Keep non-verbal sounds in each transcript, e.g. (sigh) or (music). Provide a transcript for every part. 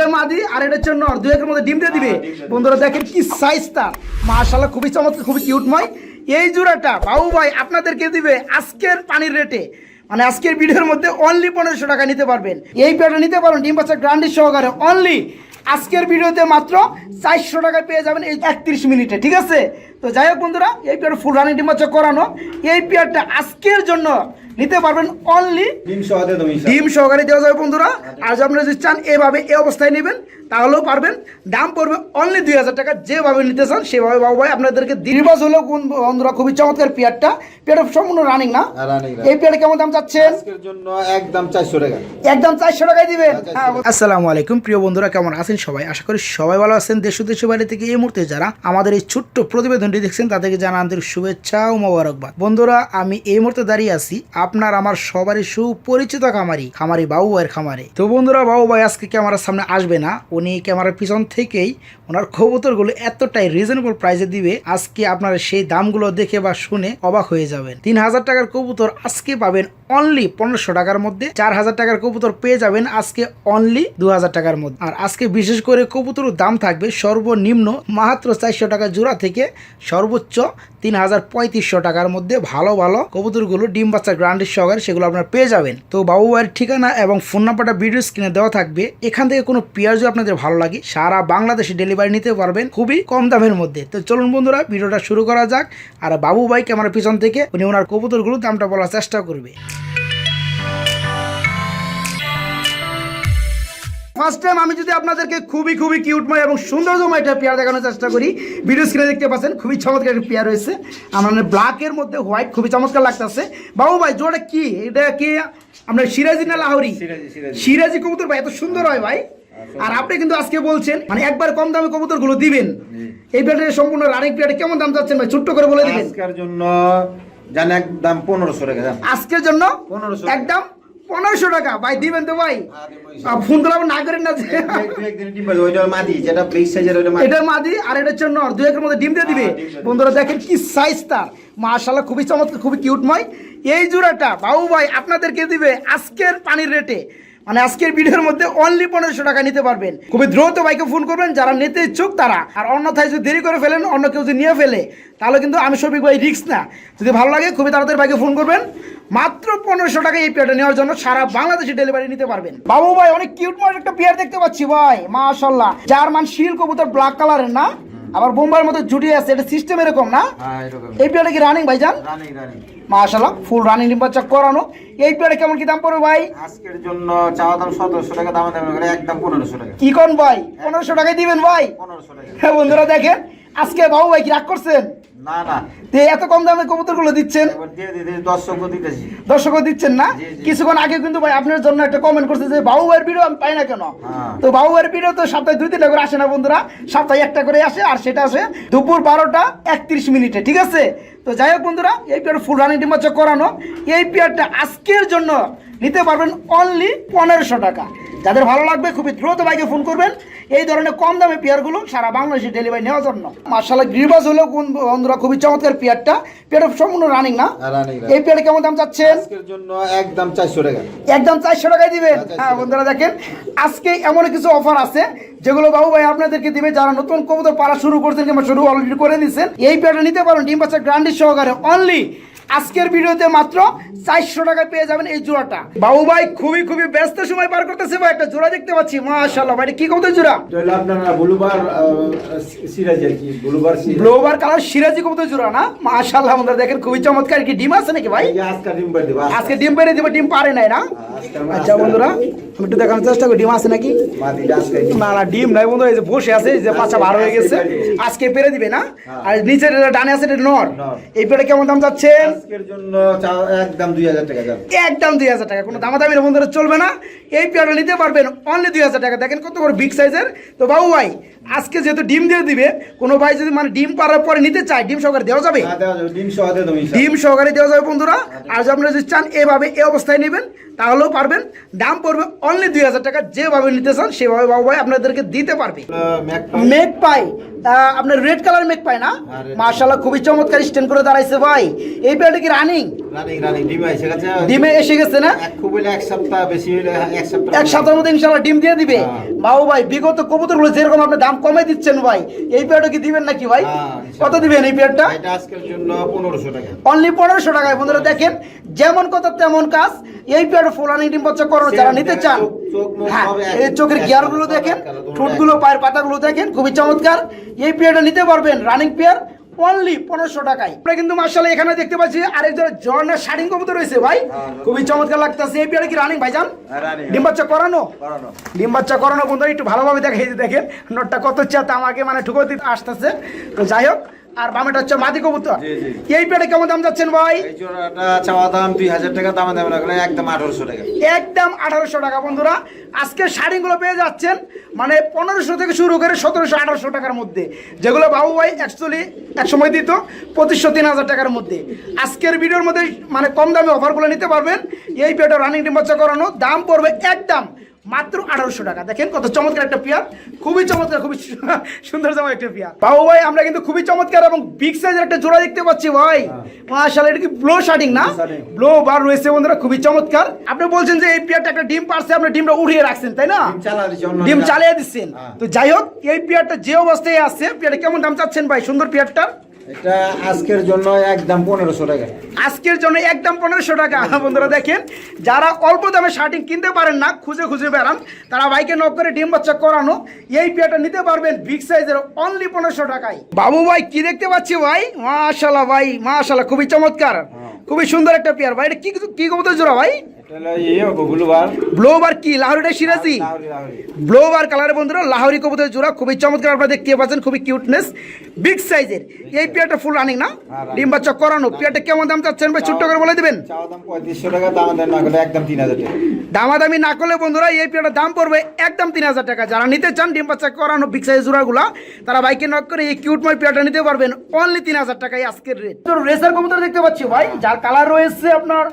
এটা মাদি আর এটা হচ্ছে নর দুই একের মধ্যে ডিম দিয়ে দিবে। বন্ধুরা দেখেন কি সাইজ তার মাশাল্লাহ খুবই চমৎকার খুবই কিউটময় এই জোড়াটা বাবু ভাই আপনাদেরকে দিবে আজকের পানির রেটে মানে আজকের ভিডিওর মধ্যে অনলি পনেরোশো টাকা নিতে পারবেন। এই পেয়ারটা নিতে পারেন ডিম বাচ্চা গ্রান্ডি সহকারে অনলি আজকের ভিডিওতে মাত্র চারশো টাকায় পেয়ে যাবেন এই একত্রিশ মিনিটে ঠিক আছে? তো যাই হোক বন্ধুরা এই পেয়ার ফুল রানিং ডিম বাচ্চা করানো। এই পেয়ারটা আজকের জন্য নিতে পারবেন অনলি ডিম সহকারে ডিম সহকারে দেওয়া যাবে বন্ধুরা। আজ আপনারা যদি চান এভাবে এই অবস্থায় নেবেন। তাহলেও পারবেন। দাম পড়বে অনলি দুই হাজার টাকা। যেভাবে নিতে চান সেভাবে বাবু ভাই আপনাদেরকে দিনবাস হলেও কোন বন্ধুরা খুবই চমৎকার পেয়ারটা। পেয়ারটা সম্পূর্ণ রানিং না? হ্যাঁ। এই পেয়ারে কেমন দাম চাচ্ছেন? জন্য একদম চারশো টাকা। একদম চারশো টাকায় দিবেন? হ্যাঁ, আসসালামু আলাইকুম প্রিয় বন্ধুরা কেমন আছেন সবাই? আশা করি সবাই ভালো আছেন। দেশ দেশের বাইরে থেকে এই মুহূর্তে যারা আমাদের এই ছোট্ট প্রতিবেদনটি দেখছেন তাদেরকে জানা আন্তরিক শুভেচ্ছা ও মোবারকবাদ। বন্ধুরা আমি এই মুহূর্তে দাঁড়িয়ে আছি আপনার আমার সবারই সুপরিচিত খামারি খামারি বাবু ভাইয়ের খামারে। তো বন্ধুরা বাবু ভাই আজকে ক্যামেরার সামনে আসবে না। উনি ক্যামেরার পিছন থেকেই ওনার কবুতরগুলো এতটাই রিজনেবল প্রাইসে দিবে, আজকে আপনারা সেই দামগুলো দেখে বা শুনে অবাক হয়ে যাবেন। তিন হাজার টাকার কবুতর আজকে পাবেন অনলি পনেরোশো টাকার মধ্যে চার হাজার টাকার কবুতর পেয়ে যাবেন আজকে অনলি দু হাজার টাকার মধ্যে। আর আজকে বিশেষ করে কবুতরের দাম থাকবে সর্বনিম্ন মাত্র চারশো টাকা জোড়া থেকে সর্বোচ্চ তিন হাজার পঁয়ত্রিশশো টাকার মধ্যে ভালো ভালো কবুতরগুলো ডিম বাচ্চা গ্রান্ডের সহকারে সেগুলো আপনারা পেয়ে যাবেন। তো বাবু ভাইয়ের ঠিকানা এবং ফোন নাম্বারটা ভিডিও স্ক্রিনে দেওয়া থাকবে। এখান থেকে কোনো যদি আপনাদের ভালো লাগে, সারা বাংলাদেশে ডেলিভারি নিতে পারবেন খুবই কম দামের মধ্যে। তো চলুন বন্ধুরা, ভিডিওটা শুরু করা যাক। আর বাবু ভাই ক্যামেরার পিছন থেকে উনি ওনার কবুতরগুলো দামটা বলার চেষ্টা করবে। ফার্স্ট টাইম আমি যদি আপনাদেরকে খুবই খুবই কিউটময় এবং সৌন্দর্যময় একটা পেয়ার দেখানোর চেষ্টা করি ভিডিও স্ক্রিনে দেখতে পাচ্ছেন খুবই চমৎকার একটা পেয়ার রয়েছে। আমার ব্ল্যাকের মধ্যে হোয়াইট খুবই চমৎকার লাগতেছে। বাবু ভাই জোড়া কি? এটা কি আমরা সিরাজি না লাহোরি? সিরাজি, কবুতর ভাই এত সুন্দর হয় ভাই। আর আপনি কিন্তু আজকে বলছেন মানে একবার কম দামে কবুতরগুলো দিবেন এই পেয়ারের সম্পূর্ণ রানিং পেয়ারে কেমন দাম যাচ্ছেন ভাই? ছোট্ট করে বলে দিবেন। আজকের জন্য জান একদম পনেরোশো টাকা আজকের জন্য 1500 একদম পনেরোশো টাকা। ভাই দিবেন তো ভাই। হ্যাঁ, ফোন দিলাম না করেন না দু মাদি এটা মাদি। আর এটার জন্য দুই একের মধ্যে ডিম দিয়ে দিবে। হ্যাঁ, ডিম দিয়ে দিবে। বন্ধুরা দেখেন কি সাইজ তার মাশাল্লাহ খুবই চমৎকার খুবই কিউটময় এই জোড়াটা বাবু ভাই আপনাদেরকে দিবে আজকের পানির রেটে মানে আজকের ভিডিওর মধ্যে অনলি পনেরোশো টাকা নিতে পারবেন। খুবই দ্রুত বাইকে ফোন করবেন, যারা নিতে ইচ্ছুক তারা। আর অন্যথায় যদি দেরি করে ফেলেন, অন্য কেউ যদি নিয়ে ফেলে, তাহলে কিন্তু আমি সবিক ভাই রিক্স না। যদি ভালো লাগে, খুবই তাড়াতাড়ি বাইকে ফোন করবেন। মাত্র পনেরোশো টাকা এই পেয়ারটা নেওয়ার জন্য সারা বাংলাদেশে ডেলিভারি নিতে পারবেন। বাবু ভাই, অনেক কিউট মডেল একটা পেয়ার দেখতে পাচ্ছি ভাই মাশাল্লাহ জার্মান শিল কবুতর ব্ল্যাক কালারের না? আবার বোম্বার মতো জুটি আছে এটা সিস্টেম এরকম না? হ্যাঁ এই পেয়ারটা কি রানিং ভাইজান? মাশাল্লাহ ফুল রানিং বাচ্চা করানো। এই পেয়ারে কেমন কি দাম পড়বে ভাই? আজকের জন্য চাওয়া দাম সতেরোশো টাকা দাম দাম একদম পনেরোশো টাকা। কি কোন ভাই? পনেরোশো টাকায় দিবেন ভাই? পনেরোশো টাকা। হ্যাঁ বন্ধুরা দেখেন আজকে বাবু ভাই কি রাগ করছেন? না না। এত কম দামে কবুতরগুলো দিচ্ছেন? দর্শকও দিতেছি। দর্শকও দিচ্ছেন না। কিছুক্ষণ আগে কিন্তু ভাই আপনার জন্য একটা কমেন্ট করছে যে বাবু ভাইয়ের ভিডিও আমি পাই না কেন? হ্যাঁ। তো বাবু ভাইয়ের ভিডিও তো সপ্তাহে দুই তিনটা করে আসে না বন্ধুরা? সপ্তাহে একটা করে আসে আর সেটা আসে দুপুর বারোটা একত্রিশ মিনিটে ঠিক আছে? তো যাই হোক বন্ধুরা এই পেয়ার ফুল রানিং ডিম বাচ্চা করানো। এই পেয়ারটা আজকের জন্য নিতে পারবেন অনলি পনেরোশো টাকা। যাদের ভালো লাগবে খুবই দ্রুত বাইকে ফোন করবেন। এই ধরনের কম দামে পেয়ারগুলো সারা বাংলাদেশে ডেলিভারি নেওয়ার জন্য। মার্শাল্লাহ গ্রিবাস হলেও কোন বন্ধুরা খুবই চমৎকার পেয়ারটা। পেয়ারটা সম্পূর্ণ রানিং না? হ্যাঁ। এই পেয়ারে কেমন দাম চাচ্ছেন? জন্য একদম চারশো টাকা। একদম চারশো টাকায় দিবেন? হ্যাঁ, 400 হ্যাঁ বন্ধুরা দেখেন আজকে এমন কিছু অফার আছে যেগুলো বাবু ভাই আপনাদেরকে দিবে যারা নতুন কবুতর পাড়া শুরু করছেন কিংবা শুরু অলরেডি করে নিছেন এই পেয়ারটা নিতে পারেন ডিম বাচ্চা গ্রান্ডি সহকারে অনলি আজকের ভিডিওতে মাত্র চারশো টাকায় পেয়ে যাবেন এই জোড়াটা। বাবু ভাই খুবই খুবই ব্যস্ত সময় পার করতেছে ভাই একটা জোড়া দেখতে পাচ্ছি। মাশাল্লাহ ভাই কি কবুতর জোড়া? ব্লুবার কালার সিরাজি কবুতর জোড়া না? দেখেন খুবই চমৎকার। কি ডিম আছে নাকি ভাই? আজকে ডিম পেরে দিব ডিম পারে নাই না? আচ্ছা বন্ধুরা আমি একটু দেখানোর চেষ্টা করি ডিম আছে নাকি? মাদিটা না না ডিম নাই বন্ধু এই যে বসে আছে যে হয়ে গেছে। আজকে পেরে দিবে না? আর নিচের ডানে আছে এটা নর। এই পেটে কেমন দাম যাচ্ছেন? আজকের জন্য একদম দুই হাজার টাকা যাবে একদম দুই হাজার টাকা কোনো দামাদামি না বন্ধুরা চলবে না। এই পেয়ারটা নিতে পারবেন অনলি দুই হাজার টাকা। দেখেন কত বড় বিগ সাইজের তো বাবু ভাই আজকে যেহেতু ডিম দিয়ে দিবে কোনো ভাই যদি মানে ডিম পারার পরে নিতে চায় ডিম সহকারে দেওয়া যাবে? হ্যাঁ। ডিম সহ দিয়ে দেবো ইনশাআল্লাহ। ডিম সহকারে দেওয়া যাবে বন্ধুরা। আর আপনারা যদি চান এভাবে এই অবস্থায় নেবেন। তাহলেও পারবেন। দাম পড়বে অনলি দুই হাজার টাকা। যেভাবে নিতে চান সেভাবে বাবু ভাই আপনাদেরকে দিতে পারবে। মেক পাই। আপনার রেড কালার মেক পাই না? হ্যাঁ, মার্শাল্লাহ খুবই চমৎকার স্ট্যান্ড করে দাঁড়াইছে ভাই। এই পেয়ারটা কি রানিং রানিং রানিং ডিম এসে গেছে। ডিমে এসে গেছে না? এক খুব হইলে এক সপ্তাহ বেশি হইলে এক সপ্তাহের মধ্যে ইনশাল্লাহ ডিম দিয়ে দিবে। হ্যাঁ। বাবু ভাই বিগত কবুতরগুলো যেরকম আপনি দাম কমে দিচ্ছেন ভাই এই কি দিবেন নাকি ভাই? হ্যাঁ, কত দিবেন এই পেয়ারটা? এটা আজকের জন্য পনেরোশো টাকা। অনলি পনেরোশো টাকায়। বন্ধুরা দেখেন যেমন কথা তেমন কাজ। এই পেয়ার ফুলানি ডিম বাচ্চা করো যারা নিতে চান হ্যাঁ এই চোখের দেখেন ঠোঁটগুলো পায়ের পাতাগুলো দেখেন খুবই চমৎকার। এই পেয়ারটা নিতে পারবেন রানিং পেয়ার অনলি পনেরোশো টাকায়। আমরা কিন্তু মার্শাল এখানে দেখতে পাচ্ছি আরেকজন ঝর্ণার শাড়িং কবুতর রয়েছে ভাই। হ্যাঁ। খুবই চমৎকার লাগতেছে। এই পেয়ারে কি রানিং ভাইজান? হ্যাঁ, ডিম বাচ্চা করানো। ডিম বাচ্চা করানো বন্ধু একটু ভালোভাবে দেখাই দিতে দেখেন। নোটটা কত চাতে আমাকে মানে ঠুকো দিতে আসতেছে। তো যাই হোক আর বামেটা হচ্ছে মাদি কবুতর। এই পেটে কেমন দাম যাচ্ছেন ভাই? জোড়াটা চাওয়া দাম দুই হাজার টাকা দামে দামে একদম আঠারোশো টাকা। একদম আঠারোশো টাকা বন্ধুরা। আজকে শাড়িগুলো পেয়ে যাচ্ছেন মানে পনেরোশো থেকে শুরু করে সতেরোশো আঠারোশো টাকার মধ্যে। যেগুলো বাবু ভাই অ্যাকচুয়ালি এক সময় দিত পঁচিশশো তিন হাজার টাকার মধ্যে। আজকের ভিডিওর মধ্যে মানে কম দামে অফারগুলো নিতে পারবেন। এই পেটে রানিং ডিম বাচ্চা করানো দাম পড়বে একদম মাত্র আঠারোশো টাকা। দেখেন কত চমৎকার একটা পেয়ার। খুবই চমৎকার খুবই সুন্দর জামা একটা পেয়ার। বাবু ভাই আমরা কিন্তু খুবই চমৎকার এবং বিগ সাইজের একটা জোড়া দেখতে পাচ্ছি ভাই। মাশাআল্লাহ এটা কি ব্লো শার্টিং না? ব্লো বার রয়েছে বন্ধুরা খুবই চমৎকার। আপনি বলছেন যে এই পেয়ারটা একটা ডিম পারছে আপনি ডিমটা উড়িয়ে রাখছেন তাই না? ডিম। চালিয়ে দিচ্ছেন। হ্যাঁ। তো যাই হোক এই পেয়ারটা যে অবস্থায় আছে পেয়ারটা কেমন দাম চাচ্ছেন ভাই সুন্দর পেয়ারটা এটা আজকের জন্য একদম পনেরোশো টাকা। আজকের জন্য একদম পনেরোশো টাকা। বন্ধুরা দেখেন যারা অল্প দামে শার্টিং কিনতে পারেন না খুঁজে খুঁজে বেড়ান। তারা বাইকে নক করে ডিম বাচ্চা করানো এই পেয়ারটা নিতে পারবেন বিগ সাইজের অনলি পনেরোশো টাকায়। বাবু ভাই কি দেখতে পাচ্ছি ভাই? মাশাল্লাহ ভাই মাশাল্লাহ খুবই চমৎকার। খুবই সুন্দর একটা পেয়ার। ভাই এটা কি কি কবুতর জোড়া ভাই? ইয়ে ব্লোবার কি? লাহোরিটা সিরাজি? লাহোরি, লাহোরি। ব্লোবার কালারের বন্ধুরা লাহোরি কবুতর জোড়া খুবই চমৎকার আপনারা দেখতে পাচ্ছেন খুবই কিউটনেস বিগ সাইজের এই পেয়ারটা ফুল রানিং না? হ্যাঁ, ডিম বাচ্চা করানো। পেয়ারটা কেমন দাম চাচ্ছেন ভাই? ছোট্ট করে বলে দিবেন। টাকা টাকা। দামাদামি না করলে বন্ধুরা এই পেয়ারটার দাম পড়বে একদম তিন হাজার টাকা। যারা নিতে চান ডিম বাচ্চা করানো বিগ সাইজ জোড়াগুলা তারা বাইকে নক করে এই কিউটময় পেয়ারটা নিতে পারবেন। অনলি তিন হাজার টাকায় আজকের রেট তো রেসার কবুতর দেখতে পাচ্ছি ভাই যার কালার রয়েছে আপনার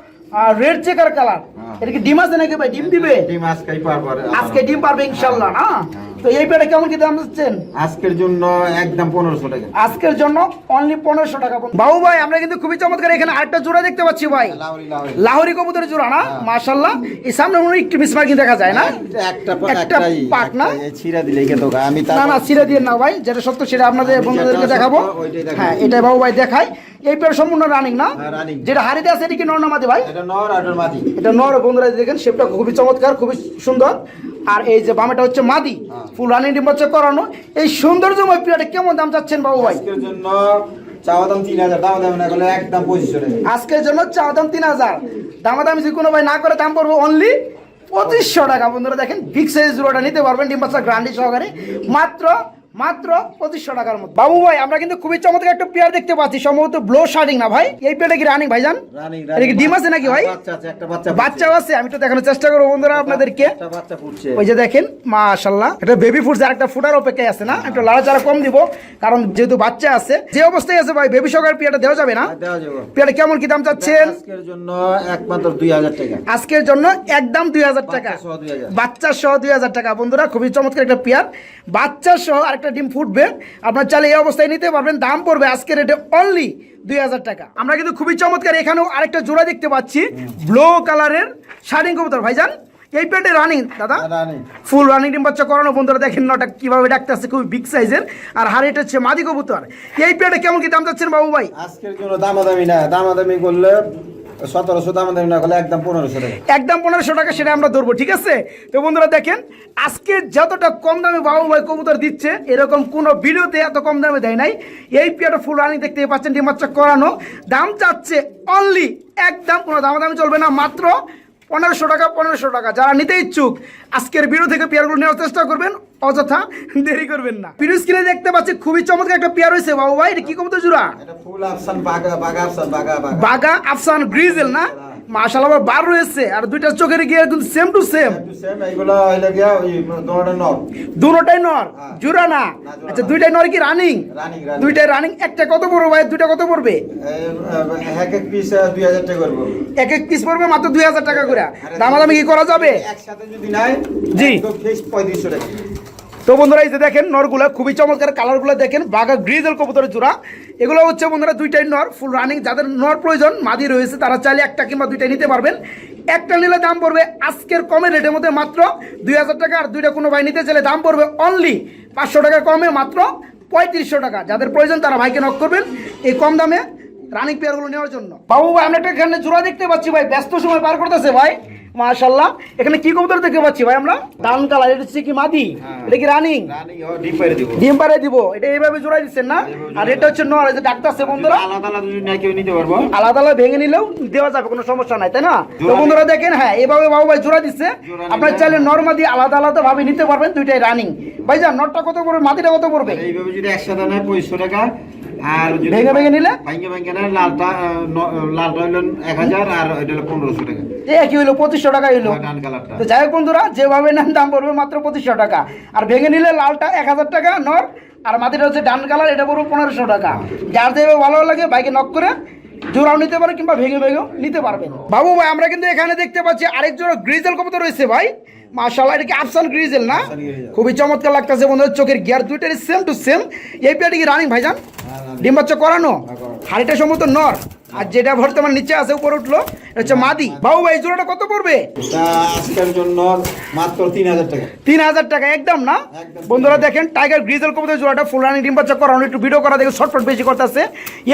রেড চেকার কালার হ্যাঁ। এটা কি ডিম আছে নাকি ভাই? ডিম দিবে? ডিম আজকে পারবে আজকে ডিম পারবে ইনশাল্লাহ না? তো এই কেমন কি দাম দিচ্ছেন? আজকের জন্য একদম পনেরোশো টাকা। আজকের জন্য অনলি পনেরোশো টাকা বাবু ভাই আমরা কিন্তু খুবই চমৎকার এখানে জোড়া দেখতে পাচ্ছি ভাই। লাহোরি কবুতরের জোড়া না? মাশাল্লাহ এই সামনে মনে হয় একটু মিসমার্কিং দেখা যায় না? একটা একটা পাক না? ছিঁড়া দিলে আমি না না ছিঁড়ে দিয়ে না ভাই যেটা সত্য সেটা আপনাদের বন্ধুদেরকে দেখাবো। হ্যাঁ এটাই বাবু ভাই দেখাই এই পেয়ার সম্পূর্ণ রানিং না? হ্যাঁ, যেটা হারিতে আছে এটা কি নর ভাই? এটা নর আর মাদি। এটা নর বন্ধুরা দেখেন শেপটা খুবই চমৎকার খুবই সুন্দর। আর এই যে বামেটা হচ্ছে মাদি। ফুল রানিং ডিম হচ্ছে করানো। এই সৌন্দর্যময় পিড়াটা কেমন দাম চাচ্ছেন বাবু ভাই? আজকের জন্য চাওয়া আজকের জন্য চা দাম তিন হাজার। দামাদামি যদি কোনো ভাই না করে দাম পড়ব অনলি পঁচিশশো টাকা। বন্ধুরা দেখেন বিগ সাইজ জোড়াটা নিতে পারবেন ডিম বাচ্চা গ্রান্ডি সহকারে। মাত্র মাত্র পঁচিশশো টাকার মতো বাবু ভাই আমরা কিন্তু খুবই চমৎকার একটা পেয়ার দেখতে পাচ্ছি সম্ভবত ব্লো শার্টিং না ভাই? এই পেয়ারটা কি রানিং ভাইজান? রানিং এটা কি ডিম আছে নাকি ভাই? বাচ্চা আছে বাচ্চাও আছে আমি তো দেখানোর চেষ্টা করব বন্ধুরা আপনাদেরকে। ফুটছে ওই যে দেখেন মাশাল্লাহ এটা বেবি ফুডস আর একটা ফুটার অপেক্ষায় আছে না? একটু লাড়াচাড়া কম দিব কারণ যেহেতু বাচ্চা আছে যে অবস্থায় আছে ভাই বেবি সহকারে পেয়ারটা দেওয়া যাবে না? পেয়ারটা কেমন কি দাম চাচ্ছেন? আজকের জন্য একমাত্র দুই হাজার টাকা। আজকের জন্য একদম দুই হাজার টাকা। বাচ্চা সহ 2000 বাচ্চা সহ দুই হাজার টাকা। বন্ধুরা খুবই চমৎকার একটা পেয়ার বাচ্চা সহ আরেকটা ডিম ফুটবে আপনার চাইলে এই অবস্থায় নিতে পারবেন দাম পড়বে আজকে রেটে অনলি দুই হাজার টাকা। আমরা কিন্তু খুবই চমৎকার এখানেও আরেকটা জোড়া দেখতে পাচ্ছি ব্লু কালারের শাড়ি কবুতর। ভাইজান এই পেটে রানিং দাদা? ফুল রানিং ডিম বাচ্চা করানো বন্ধুরা দেখেন নটা কীভাবে ডাকতে আসছে খুবই বিগ সাইজের আর হাড়িটা হচ্ছে মাদি কবুতর। এই পেটে কেমন কি দাম চাচ্ছেন বাবু ভাই? আজকের জন্য দামাদামি না দামাদামি করলে সতেরোশো দামাদামি না করলে একদম পনেরোশো একদম পনেরোশো টাকা সেটা আমরা ধরবো, ঠিক আছে? তো বন্ধুরা দেখেন, আজকে যতটা কম দামে কবুতর দিচ্ছে, এরকম কোনো ভিডিওতে এত কম দামে দেয় নাই। এই ফুল পাচ্ছেন করানো। দাম চাচ্ছে অনলি একদম কোনো চলবে না, মাত্র পনেরোশো টাকা পনেরোশো টাকা। যারা নিতে ইচ্ছুক আজকের ভিডিও থেকে পেয়ারগুলো নেওয়ার চেষ্টা করবেন অযথা দেরি করবেন না। ভিডিও স্ক্রিনে দেখতে পাচ্ছি খুবই চমৎকার একটা পেয়ার হয়েছে। বাবু ভাই এটা কি কমতো জুরা বাগা আফসান গ্রিজেল না? মাশাআল্লাহ আবার বার রয়েছে আর দুইটা চোখের গিয়ে একদম সেম টু সেম same, এইগুলো হইল গিয়া ওই দোনোটা নর। দুটোটাই নর হ্যাঁ। জোড়া না আচ্ছা দুইটাই নর কি রানিং running। দুইটাই রানিং একটা কত পড়বে ভাই দুইটা কত পড়বে এক এক আহ, 2000 টাকা করব। এক এক পিস পড়বে মাত্র দুই হাজার টাকা করে দামাদামি কি করা যাবে একসাথে যদি নেয়, জি। একদম fixed 3500 টাকা। তো বন্ধুরা, এই যে দেখেন, নরগুলা খুবই চমৎকার, কালারগুলো দেখেন, বাঘা গ্রিজেল কবুতরের জোড়া। এগুলো হচ্ছে বন্ধুরা দুইটাই নর ফুল রানিং যাদের নর প্রয়োজন, মাদি রয়েছে, তারা চাইলে একটা কিংবা দুইটাই নিতে পারবেন। একটা নিলে দাম পড়বে আজকের কমে রেটের মধ্যে মাত্র দুই হাজার টাকা, আর দুইটা কোনো ভাই নিতে চাইলে দাম পড়বে অনলি পাঁচশো টাকা কমে মাত্র পঁয়ত্রিশশো টাকা। যাদের প্রয়োজন, তারা ভাইকে নক করবেন এই কম দামে রানিং পেয়ারগুলো নেওয়ার জন্য। বাবু ভাই, আমরা একটা এখানে জোড়া দেখতে পাচ্ছি ভাই, ব্যস্ত সময় পার করতেছে ভাই। মাশাল্লাহ এখানে কি কবুতর দেখতে পাচ্ছি ভাই আমরা? ডান কালার এটা হচ্ছে কি মাদি? হ্যাঁ। এটা কি রানিং? ডিম পারে দিব। এটা এইভাবে জোড়াই দিচ্ছেন না? আর এটা হচ্ছে নর যে ডাক্তার আছে বন্ধুরা। আলাদা আলাদা ভেঙে নিলেও দেওয়া যাবে কোনো সমস্যা নাই তাই না? তো বন্ধুরা দেখেন হ্যাঁ এভাবে বাবু ভাই জোড়া দিচ্ছে। আপনার নিলে- চাইলে নর্মাদি আলাদা আলাদা ভাবে নিতে পারবেন দুইটাই রানিং। ভাই যান নটটা কত পড়বে মাটিটা কত পড়বে? এইভাবে যদি একসাথে নেয় 2500 টাকা, আর ভেঙে ভেঙে নিলে? ভাঙ্গে ভাঙ্গে নেয়, লালটা, ন- লালটা হইল 1000 আর এটা হলো 1500 টাকা। এ কি হইল পঁচিশশো টাকা হইল। তো যাই হোক বন্ধুরা যেভাবে নেন দাম পড়বে মাত্র পঁচিশশো টাকা। আর ভেঙে নিলে লালটা এক হাজার টাকা নর আর মাটিটা হচ্ছে ডান কালার এটা পড়বে পনেরোশো টাকা। যার যেভাবে ভালো লাগে বাইকে নক করে জোড়াও নিতে পারে কিংবা ভেঙে ভেঙেও নিতে পারবেন বাবু ভাই আমরা কিন্তু এখানে দেখতে পাচ্ছি আরেক জোড়া গ্রিজেল কবুতর রয়েছে ভাই। মাশাআল্লাহ এটা কি আফসান গ্রিজেল না? খুবই চমৎকার লাগতেছে বন্ধুদের চোখের গিয়ার দুইটারই সেম টু সেম এই পেয়ারটি কি রানিং ভাইজান? ডিম বাচ্চা করানো? হাড়িটা সম্ভবত নর। আর যেটা বর্তমান নিচে আছে উপরে উঠল এটা হচ্ছে মাদি। বাবু ভাই জোড়াটা কত পড়বে? আজকের জন্য মাত্র 3000 টাকা। তিন হাজার টাকা একদম না? বন্ধুরা দেখেন টাইগার গ্রিজেল কবুতর জোড়াটা ফুল রানিং ডিম বাচ্চা করানো একটু ভিডিও করা দেখে শর্টফট বেশি করতেছে।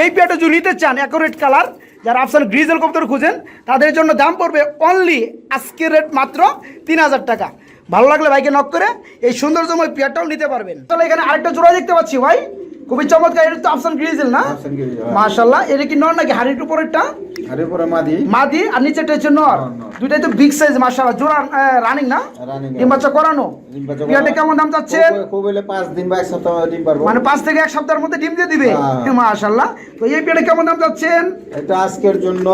এই পেয়ারটা যদি নিতে চান অ্যাকোরেট কালার যারা আফসান গ্রিজেল কবুতর খুঁজেন, তাদের জন্য দাম পড়বে অনলি আজকের রেট মাত্র তিন হাজার টাকা। ভালো লাগলে ভাইকে নক করে এই সৌন্দর্যময় পেয়ারটাও নিতে পারবেন। তাহলে এখানে আরেকটা জোড়া দেখতে পাচ্ছি ভাই। খুবই চমৎকার এটা তো আফসান গ্রিজেল না? হ্যাঁ। মাশাল্লাহ এটা কি নর নাকি হাড়ির উপরেরটা? আর এরপরে মাদি। মাদি আর নিচেটা হচ্ছে নর। দুইটাই তো বিগ সাইজ মাশাআল্লাহ। জোড়া রানিং না? ডিম বাচ্চা করানো? করানো। কেমন দাম চাচ্ছেন খুব- হইলে পাঁচ দিন বা এক সপ্তাহ ডিম পারব। মানে পাঁচ থেকে এক সপ্তাহের মধ্যে ডিম দিয়ে দিবে? হ্যাঁ। মাশাআল্লাহ। তো এই পিয়াটা কেমন দাম চাচ্ছেন? এটা আজকের জন্য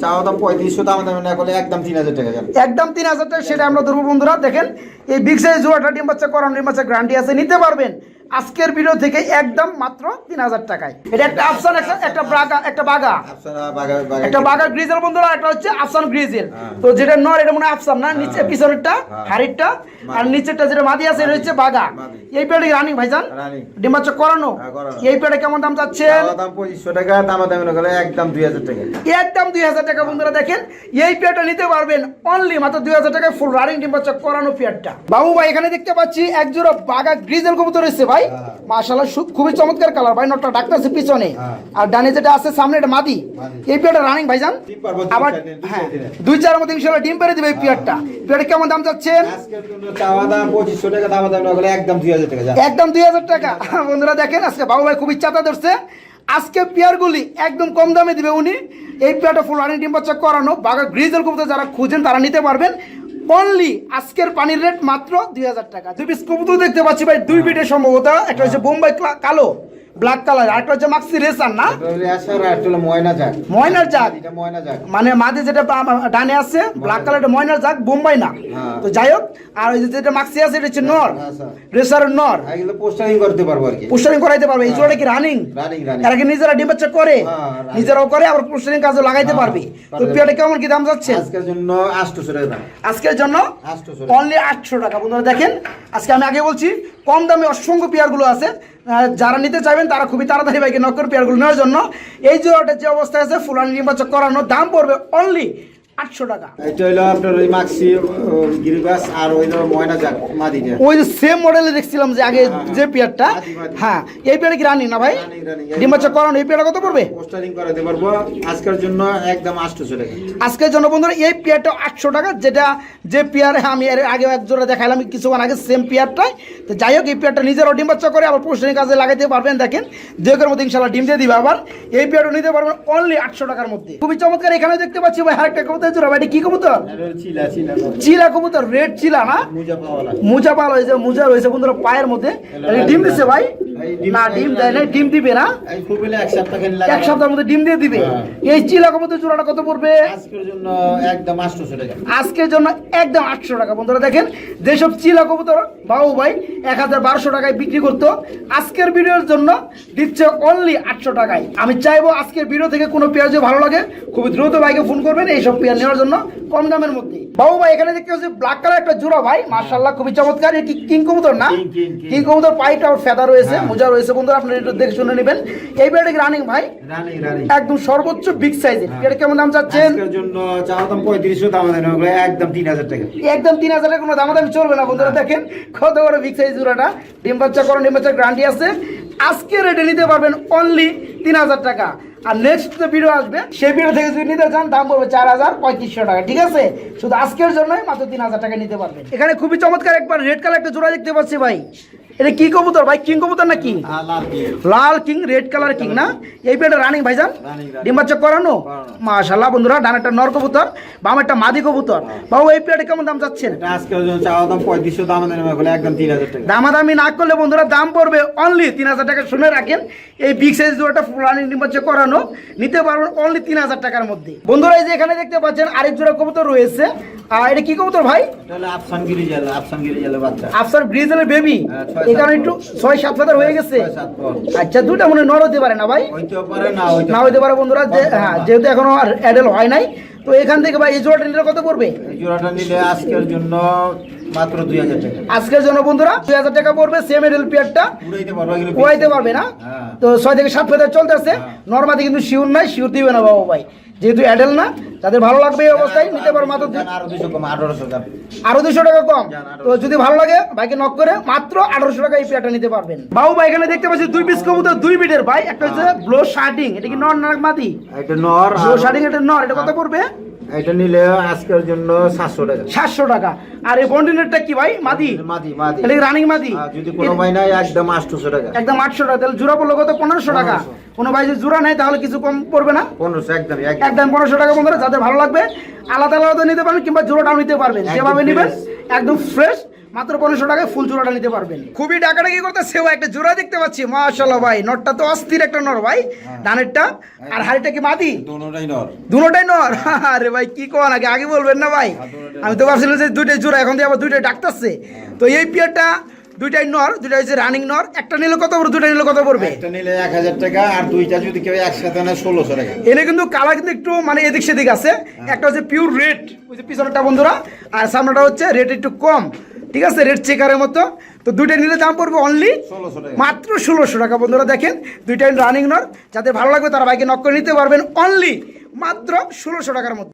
চাওয়া দাম পঁয়ত্রিশশো দাম দাম না করলে একদম তিন হাজার টাকা যাবে। একদম তিন হাজার টাকা সেটা আমরা ধরবো বন্ধুরা। দেখেন এই বিগ সাইজ জোড়াটা ডিম বাচ্চা করানো ডিম বাচ্চা গ্যারান্টি আছে নিতে পারবেন। আজকের ভিডিও থেকে একদম মাত্র তিন হাজার টাকায়। এটা একটা আফসান একটা একটা বাগা একটা বাগা। বাগা একটা বাগা গ্রিজেল বন্ধুরা একটা হচ্ছে আফসান গ্রিজেল হ্যাঁ। তো যেটা নর এটা মনে হয় আফসান না? নিচে পিছনেরটা হ্যাঁ। হাড়িরটা আর নিচেরটা যেটা মাদি আছে এটা হচ্ছে বাগা। এই পেয়ারটা রানিং ভাইজান? রানিং। ডিম বাচ্চা করানো? হ্যাঁ। এই পেয়ারটা কেমন দাম চাচ্ছেন? দাম পঁচিশশো টাকা দাম দাম একদম দুই হাজার টাকা। একদম দুই হাজার টাকা বন্ধুরা দেখেন। এই পেয়ারটা নিতে পারবেন অনলি মাত্র দুই হাজার টাকায় ফুল রানিং ডিম বাচ্চা করানো পেয়ারটা বাবু ভাই এখানে দেখতে পাচ্ছি এক জোড়া বাগা গ্রিজেল কবুতর রয়েছে ভাই হ্যাঁ। মাশাআল্লাহ সু- খুবই চমৎকার কালার ভাই নটটা ডাকতেছে পিছনে। হ্যাঁ। আর ডানে যেটা আছে সামনে এটা মাদি। এই পেয়ারটা রানিং ভাইজান আবার হ্যাঁ দুই চার মধ্যে ইনশাল্লাহ ডিম পেরে দিবে এই পেয়ারটা। পেয়ারটা কেমন দাম চাচ্ছেন? একদম দুই হাজার টাকা একদম দুই হাজার টাকা। (laughs) বন্ধুরা দেখেন আজকে বাবু ভাই খুবই চাতা ধরছে। আজকে পেয়ারগুলি একদম কম দামে দিবে উনি। এই পেয়ারটা ফুল রানিং ডিম বাচ্চা করানো। বাঘা গ্রিজের কবুতর যারা খুঁজেন তারা নিতে পারবেন। অনলি আজকের পানির রেট মাত্র দুই হাজার টাকা। দুই পিস কবুতর দেখতে পাচ্ছি ভাই দুই বিটে সম্ভবত। একটা হচ্ছে বোম্বাই ক্লা- কালো। ব্ল্যাক কালার আর একটা হচ্ছে মাক্সি রেসার না? ময়না যাক ময়নার এটা ময়না যাক মানে মাঝে যেটা ডানে আছে ব্ল্যাক কালারটা ময়নার জাগ বোম্বাই না। হ্যাঁ। তো যাই হোক আর ওই যে যেটা মাক্সি আছে এটা হচ্ছে নর। হ্যাঁ, স্যার। রেসারের নর। পোস্টারিং করতে পারব আর কি। পোস্টারিং করাইতে পারবে। এই জোড়াটা কি রানিং রানিং রানিং এরা কি নিজেরা ডিম বাচ্চা করে? হ্যাঁ, নিজেরাও করে আবার পোস্টারিং কাজও লাগাইতে হ্যাঁ, পারবে। তো। পেয়ারটা কেমন কি দাম যাচ্ছে? আজকের জন্য আটশোশো টাকা আজকের জন্য আটশোশো অনলি আটশো টাকা। বন্ধুরা দেখেন আজকে আমি আগে বলছি কম দামে অসংখ্য পেয়ারগুলো আছে। যারা নিতে চাইবেন তারা খুবই তাড়াতাড়ি বাইকে নকর পেয়ারগুলো নেওয়ার জন্য। এই জোড়াটা যে অবস্থায় আছে, ফুলানি নির্বাচক করানোর করানো দাম পড়বে অনলি আটশো টাকা। এটা হলো আপনার ওই মাক্সি গিরিবাস আর ওই ময়না যাক মাদিটা ওই যে সেম মডেলে দেখছিলাম যে আগে হ্যাঁ, যে পেয়ারটা। মাদি, মাদি। হ্যাঁ এই পেয়ারে কি রানি না ভাই? Running, running. ডিম বাচ্চা করানো এই পেয়ারটা কত পড়বে? পোস্টারিং করাতে পারব। আজকের জন্য একদম আটশোশো টাকা। আজকের জন্য বন্ধুরা এই পেয়ারটা আটশো টাকা যেটা যে পেয়ারে আমি এর আগে এক জোড়া দেখালাম কিছুক্ষণ আগে সেম পেয়ারটাই। তো যাই হোক এই পেয়ারটা নিজেরও ডিম বাচ্চা করে আবার পোস্টারিং কাজে লাগাইতে পারবেন দেখেন। দুয়েকের মধ্যে ইনশাল্লাহ ডিম দিয়ে দিবে আবার। এই পেয়ারটা নিতে পারবেন অনলি আটশো টাকার মধ্যে। খুবই চমৎকার এখানে দেখতে পাচ্ছি ভাই আরেকটা কবুতর জোড়া ভাই কি কবুতর? চিলা চিলা চিলা কবুতর রেড চিলা না? মুজা পাওয়ালা মুজা পাল হয়েছে মুজা রয়েছে বন্ধুরা পায়ের মধ্যে। ডিম দিচ্ছে ভাই। না ডিম দেয় না ডিম দিবে না? এক সপ্তাহ এক সপ্তাহের মধ্যে ডিম দিয়ে দিবে। হ্যাঁ। এই কবুতর জোড়াটা কত পড়বে? আজকের জন্য একদম আটশো টাকা। আজকের জন্য একদম আটশো টাকা। বন্ধুরা দেখেন যেসব চিলা কবুতর বাবু ভাই এক হাজার বারোশো টাকায় বিক্রি করতো আজকের ভিডিওর জন্য দিচ্ছে অনলি আটশো টাকায়। আমি চাইব আজকের ভিডিও থেকে কোনো পেঁয়াজ ভালো লাগে। খুবই দ্রুত ভাইকে ফোন করবেন এইসব পেঁয়াজ নেওয়ার জন্য কম দামের মধ্যে। বাবু ভাই এখানে দেখতে হচ্ছে ব্ল্যাক কালার একটা জোড়া ভাই মার্শাল্লাহ খুবই চমৎকার। এটি কিং কবুতর না। কিং কবুতর পাইটা আর ফেদা রয়েছে হ্যাঁ। মোজা রয়েছে। বন্ধুরা আপনারা একটু দেখে শুনে নেবেন। এই বেড়ে রানিং ভাই? একদম সর্বোচ্চ বিগ সাইজের এটা কেমন দাম চাচ্ছেন? জন্য চাওয়া দাম পঁয়ত্রিশশো দাম একদম তিন হাজার টাকা। একদম তিন হাজারের কোনো দামাদামি চলবে না বন্ধুরা দেখেন। কত বড় বিগ সাইজ জোড়াটা। ডিম বাচ্চা করো ডিম গ্যারান্টি আছে। আজকে রেটে নিতে পারবেন অনলি তিন হাজার টাকা। আর নেক্সট যে ভিডিও আসবে, সেই ভিডিও থেকে যদি নিতে চান, দাম পড়বে চার হাজার পঁয়ত্রিশশো টাকা, ঠিক আছে? শুধু আজকের জন্যই মাত্র তিন হাজার টাকা নিতে পারবেন। এখানে খুবই চমৎকার একবার রেড কালার একটা জোড়া দেখতে পাচ্ছি ভাই। এটা কি কবুতর ভাই? কিং কবুতর না কি। লাল কিং রেড কালার কিং না? এই পেটে রানিং ভাইজান? Running, running। ডিম করানো। মাশাল্লাহ বন্ধুরা ডান একটা নর কবুতর বাম একটা মাদি কবুতর। বাবু এই প্লেটে কেমন দাম চাচ্ছেন? দামাদামি না করলে বন্ধুরা দাম পড়বে অনলি তিন হাজার টাকা শুনে রাখেন। এই বিগ সাইজ দুটো রানিং ডিম বাচ্চা করানো নিতে পারবেন অনলি তিন হাজার টাকার মধ্যে। বন্ধুরা এই যে এখানে দেখতে পাচ্ছেন আরেক জোড়া কবুতর রয়েছে। আর এটা কি কবুতর ভাই? আফসান গিরি জেল আফসান গিরিজালের বাচ্চা। আফসার ব্রিজের বেবি এখানে একটু ছয় সাত হাজার হয়ে গেছে। আচ্ছা দুটা মনে নর হতে পারে না ভাই। না হইতে পারে। বন্ধুরা যে হ্যাঁ যেহেতু এখনও আর অ্যাডেল হয় নাই। তো এখান থেকে ভাই এই জোড়াটা নিলে কত পড়বে? এই জোড়াটা নিলে আজকের জন্য মাত্র টাকা। আজকের জন্য বন্ধুরা দুই হাজার টাকা পড়বে সেম এডেল পেয়ারটা উড়াইতে কোয়াইতে পারবে না। হ্যাঁ। তো থেকে ফেদার চলতেছে। হ্যাঁ। কিন্তু শিওর নাই শিওর দিবে না বাবু ভাই। যেহেতু অ্যাডেল না তাদের ভালো লাগবে এই অবস্থায়? নিতে পারো মাত্র আরও দুশো কম আঠারোশো আরও দুশো টাকা কম? তো যদি ভালো লাগে ভাইকে নক করে মাত্র আঠারোশো টাকা এই পেয়ারটা নিতে পারবেন। বাবু ভাই এখানে দেখতে পাচ্ছি দুই পিস কবুতর দুই বিটের ভাই একটা হচ্ছে ব্লো শার্টিং এটা কি নর নাক মাদি? এটা নর ব্লো শার্টিং এটা নর এটা কত পড়বে? এটা নিলে আজকের জন্য সাতশো টাকা। সাতশো টাকা। আর এই বন্ডিনেরটা কি ভাই? মাদি? মাদি মাদি এটা রানিং মাদি? যদি কোনো ভাই নাই একদম আটশোশো টাকা। একদম আটশো টাকা। তাহলে জোড়া পড়ল কত? পনেরোশো টাকা। কোনো ভাই যদি জোড়া নেয় তাহলে কিছু কম পড়বে না? পনেরোশো একদম একদম একদম পনেরোশো টাকা বন্ধুরা যাদের ভালো লাগবে আলাদা আলাদা নিতে পারবেন কিংবা জোড়াটাও নিতে পারবেন। যেভাবে নেবেন একদম ফ্রেশ মাত্র পনেরোশো টাকায় ফুল জোড়াটা নিতে পারবেন। খুবই টাকাটা কি করতে সেও একটা জোড়া দেখতে পাচ্ছি। মাশাল্লাহ ভাই নটটা তো অস্থির একটা নর ভাই ধানেরটা আর হাড়িটা কি মাদি? নর। দুটোটাই নর? আরে ভাই কি কোয়া নাকি আগে বলবেন না ভাই। আমি তো ভাবছিলাম যে দুইটাই জোড়া এখন দিয়ে আবার দুইটাই ডাকতেছে। তো এই পিয়ারটা দুইটাই নর দুইটা হচ্ছে রানিং নর। একটা নিলে কত পড়বে দুইটা নিলে কত পড়বে? একটা নিলে এক হাজার টাকা আর দুইটা যদি কেউ একসাথে নেয় ষোলোশো টাকা। এনে কিন্তু কালার কিন্তু একটু মানে এদিক সেদিক আছে। একটা হচ্ছে পিওর রেড ওই যে পিছনটা বন্ধুরা। আর সামনেটা হচ্ছে রেট একটু কম। ঠিক আছে? রেড চেকারের মতো। তো দুইটা নিলে দাম পড়বে অনলি ষোলোশো টাকা। মাত্র ষোলোশো টাকা বন্ধুরা দেখেন। দুইটাই রানিং নর। যাদের ভালো লাগবে তারা বাইকে নক করে নিতে পারবেন অনলি মাত্র ষোলোশো টাকার মধ্যে।